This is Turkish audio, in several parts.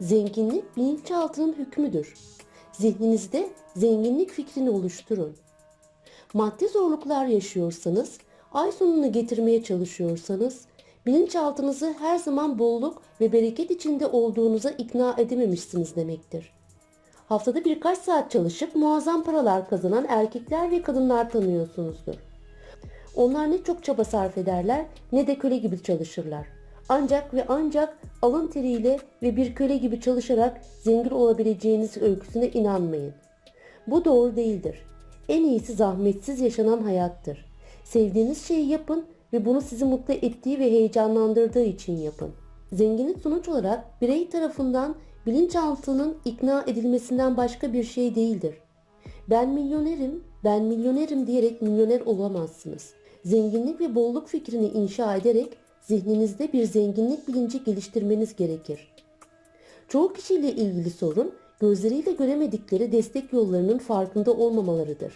Zenginlik bilinçaltının hükmüdür. Zihninizde zenginlik fikrini oluşturun. Maddi zorluklar yaşıyorsanız, ay sonunu getirmeye çalışıyorsanız, bilinçaltınızı her zaman bolluk ve bereket içinde olduğunuza ikna edememişsiniz demektir. Haftada birkaç saat çalışıp muazzam paralar kazanan erkekler ve kadınlar tanıyorsunuzdur. Onlar ne çok çaba sarf ederler ne de köle gibi çalışırlar. Ancak ve ancak alın teriyle ve bir köle gibi çalışarak zengin olabileceğiniz öyküsüne inanmayın. Bu doğru değildir. En iyisi zahmetsiz yaşanan hayattır. Sevdiğiniz şeyi yapın ve bunu sizi mutlu ettiği ve heyecanlandırdığı için yapın. Zenginlik sonuç olarak birey tarafından bilinçaltının ikna edilmesinden başka bir şey değildir. Ben milyonerim, ben milyonerim diyerek milyoner olamazsınız. Zenginlik ve bolluk fikrini inşa ederek zihninizde bir zenginlik bilinci geliştirmeniz gerekir. Çoğu kişiyle ilgili sorun gözleriyle göremedikleri destek yollarının farkında olmamalarıdır.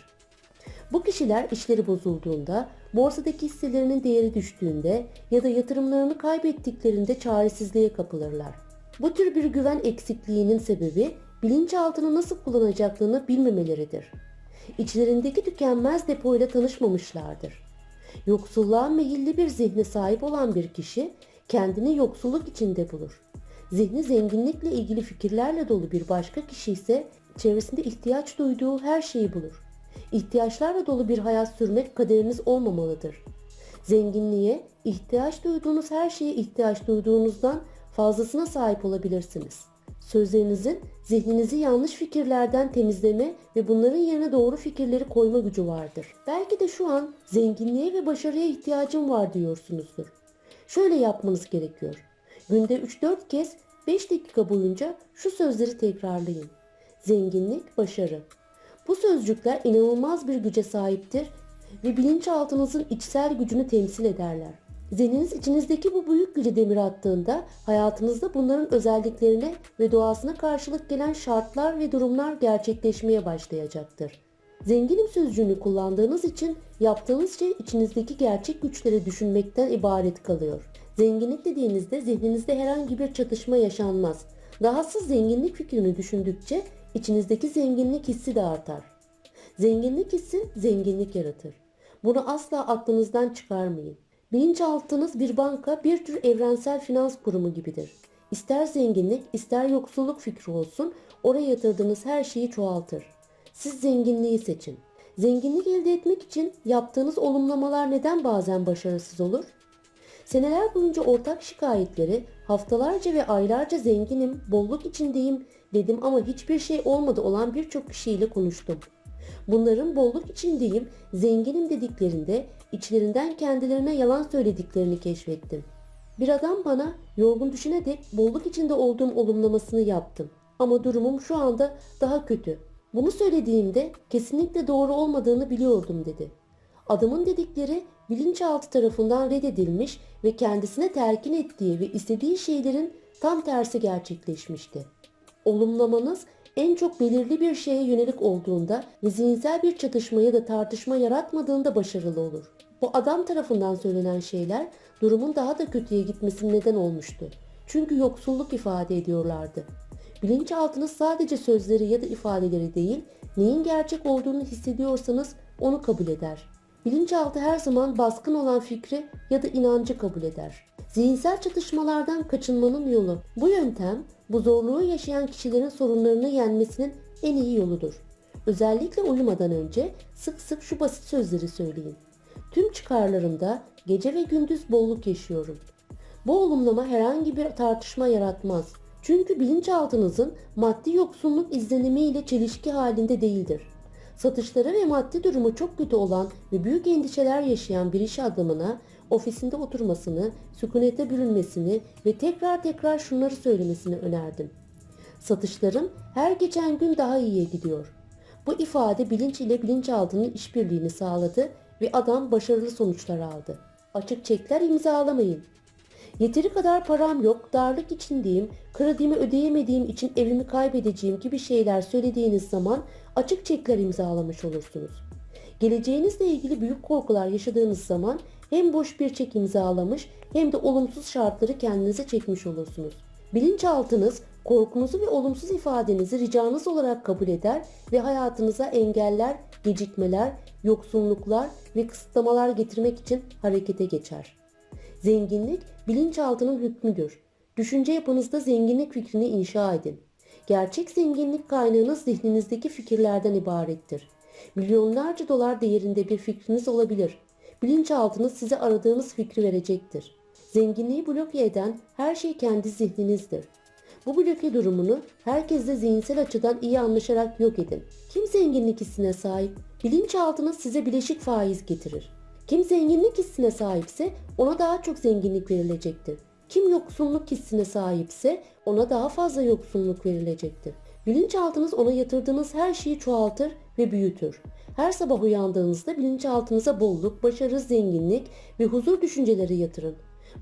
Bu kişiler işleri bozulduğunda, borsadaki hisselerinin değeri düştüğünde ya da yatırımlarını kaybettiklerinde çaresizliğe kapılırlar. Bu tür bir güven eksikliğinin sebebi bilinçaltını nasıl kullanacaklarını bilmemeleridir. İçlerindeki tükenmez depoyla tanışmamışlardır. Yoksulluğa meyilli bir zihne sahip olan bir kişi kendini yoksulluk içinde bulur. Zihni zenginlikle ilgili fikirlerle dolu bir başka kişi ise çevresinde ihtiyaç duyduğu her şeyi bulur. İhtiyaçlarla dolu bir hayat sürmek kaderiniz olmamalıdır. Zenginliğe, ihtiyaç duyduğunuz her şeye ihtiyaç duyduğunuzdan fazlasına sahip olabilirsiniz. Sözlerinizin zihninizi yanlış fikirlerden temizleme ve bunların yerine doğru fikirleri koyma gücü vardır. Belki de şu an zenginliğe ve başarıya ihtiyacım var diyorsunuzdur. Şöyle yapmanız gerekiyor. Günde 3-4 kez 5 dakika boyunca şu sözleri tekrarlayın. Zenginlik, başarı. Bu sözcükler inanılmaz bir güce sahiptir ve bilinçaltınızın içsel gücünü temsil ederler. Zihniniz içinizdeki bu büyük güce demir attığında hayatınızda bunların özelliklerine ve doğasına karşılık gelen şartlar ve durumlar gerçekleşmeye başlayacaktır. Zenginim sözcüğünü kullandığınız için yaptığınız şey içinizdeki gerçek güçleri düşünmekten ibaret kalıyor. Zenginlik dediğinizde zihninizde herhangi bir çatışma yaşanmaz. Dahası zenginlik fikrini düşündükçe içinizdeki zenginlik hissi de artar. Zenginlik hissi zenginlik yaratır. Bunu asla aklınızdan çıkarmayın. Bilinçaltınız bir banka, bir tür evrensel finans kurumu gibidir. İster zenginlik, ister yoksulluk fikri olsun, oraya yatırdığınız her şeyi çoğaltır. Siz zenginliği seçin. Zenginlik elde etmek için yaptığınız olumlamalar neden bazen başarısız olur? Seneler boyunca ortak şikayetleri haftalarca ve aylarca zenginim, bolluk içindeyim dedim ama hiçbir şey olmadı olan birçok kişiyle konuştum. Bunların bolluk içindeyim, zenginim dediklerinde içlerinden kendilerine yalan söylediklerini keşfettim. Bir adam bana yorgun düşüne dek bolluk içinde olduğum olumlamasını yaptım. Ama durumum şu anda daha kötü. Bunu söylediğimde kesinlikle doğru olmadığını biliyordum dedi. Adamın dedikleri bilinçaltı tarafından reddedilmiş ve kendisine telkin ettiği ve istediği şeylerin tam tersi gerçekleşmişti. Olumlamanız en çok belirli bir şeye yönelik olduğunda ve zihinsel bir çatışma ya da tartışma yaratmadığında başarılı olur. Bu adam tarafından söylenen şeyler durumun daha da kötüye gitmesine neden olmuştu. Çünkü yoksulluk ifade ediyorlardı. Bilinçaltınız sadece sözleri ya da ifadeleri değil, neyin gerçek olduğunu hissediyorsanız onu kabul eder. Bilinçaltı her zaman baskın olan fikri ya da inancı kabul eder. Zihinsel çatışmalardan kaçınmanın yolu. Bu yöntem bu zorluğu yaşayan kişilerin sorunlarını yenmesinin en iyi yoludur. Özellikle uyumadan önce sık sık şu basit sözleri söyleyin. Tüm çıkarlarımda gece ve gündüz bolluk yaşıyorum. Bu olumlama herhangi bir tartışma yaratmaz. Çünkü bilinçaltınızın maddi yoksunluk izlenimiyle çelişki halinde değildir. Satışları ve maddi durumu çok kötü olan ve büyük endişeler yaşayan bir iş adamına ofisinde oturmasını, sükunete bürünmesini ve tekrar tekrar şunları söylemesini önerdim. Satışlarım her geçen gün daha iyiye gidiyor. Bu ifade bilinç ile bilinçaltının işbirliğini sağladı ve adam başarılı sonuçlar aldı. Açık çekler imzalamayın. Yeteri kadar param yok, darlık içindeyim, kredimi ödeyemediğim için evimi kaybedeceğim gibi şeyler söylediğiniz zaman açık çekler imzalamış olursunuz. Geleceğinizle ilgili büyük korkular yaşadığınız zaman hem boş bir çek imzalamış hem de olumsuz şartları kendinize çekmiş olursunuz. Bilinçaltınız Korkunuzu ve olumsuz ifadenizi ricanız olarak kabul eder ve hayatınıza engeller, gecikmeler, yoksunluklar ve kısıtlamalar getirmek için harekete geçer. Zenginlik bilinçaltının hükmüdür. Düşünce yapınızda zenginlik fikrini inşa edin. Gerçek zenginlik kaynağınız zihninizdeki fikirlerden ibarettir. Milyonlarca dolar değerinde bir fikriniz olabilir. Bilinçaltınız size aradığınız fikri verecektir. Zenginliği bloke eden her şey kendi zihninizdir. Bu bloke durumunu herkesle zihinsel açıdan iyi anlaşarak yok edin. Kim zenginlik hissine sahip? Bilinçaltınız size bileşik faiz getirir. Kim zenginlik hissine sahipse ona daha çok zenginlik verilecektir. Kim yoksunluk hissine sahipse ona daha fazla yoksunluk verilecektir. Bilinçaltınız ona yatırdığınız her şeyi çoğaltır ve büyütür. Her sabah uyandığınızda bilinçaltınıza bolluk, başarı, zenginlik ve huzur düşünceleri yatırın.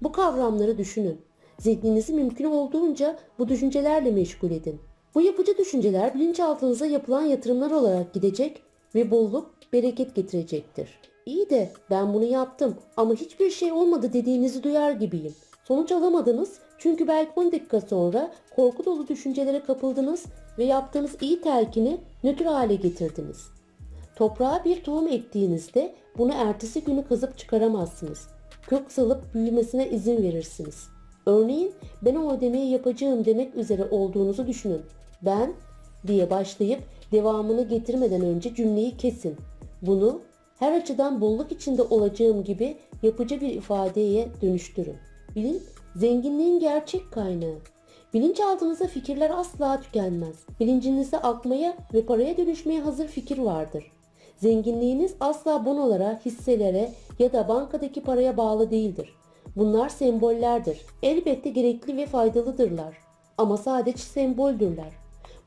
Bu kavramları düşünün. Zihninizi mümkün olduğunca bu düşüncelerle meşgul edin. Bu yapıcı düşünceler bilinçaltınıza yapılan yatırımlar olarak gidecek ve bolluk, bereket getirecektir. İyi de ben bunu yaptım ama hiçbir şey olmadı dediğinizi duyar gibiyim. Sonuç alamadınız çünkü belki 10 dakika sonra korku dolu düşüncelere kapıldınız ve yaptığınız iyi telkini nötr hale getirdiniz. Toprağa bir tohum ektiğinizde bunu ertesi günü kazıp çıkaramazsınız. Kök salıp büyümesine izin verirsiniz. Örneğin ben o ödemeyi yapacağım demek üzere olduğunuzu düşünün. Ben diye başlayıp devamını getirmeden önce cümleyi kesin. Bunu her açıdan bolluk içinde olacağım gibi yapıcı bir ifadeye dönüştürün. Bilin, zenginliğin gerçek kaynağı. Bilinçaltınızda fikirler asla tükenmez. Bilincinizde akmaya ve paraya dönüşmeye hazır fikir vardır. Zenginliğiniz asla bonolara, hisselere ya da bankadaki paraya bağlı değildir. Bunlar sembollerdir. Elbette gerekli ve faydalıdırlar. Ama sadece semboldürler.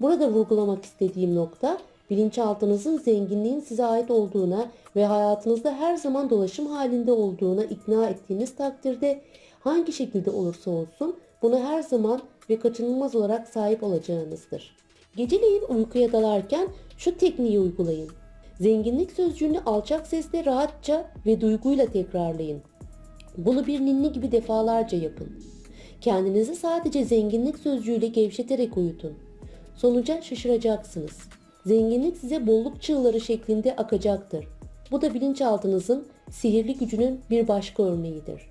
Burada vurgulamak istediğim nokta bilinçaltınızın zenginliğin size ait olduğuna ve hayatınızda her zaman dolaşım halinde olduğuna ikna ettiğiniz takdirde hangi şekilde olursa olsun buna her zaman ve kaçınılmaz olarak sahip olacağınızdır. Geceleyin uykuya dalarken şu tekniği uygulayın. Zenginlik sözcüğünü alçak sesle rahatça ve duyguyla tekrarlayın. Bunu bir ninni gibi defalarca yapın. Kendinizi sadece zenginlik sözcüğüyle gevşeterek uyutun. Sonuca şaşıracaksınız. Zenginlik size bolluk çığları şeklinde akacaktır. Bu da bilinçaltınızın sihirli gücünün bir başka örneğidir.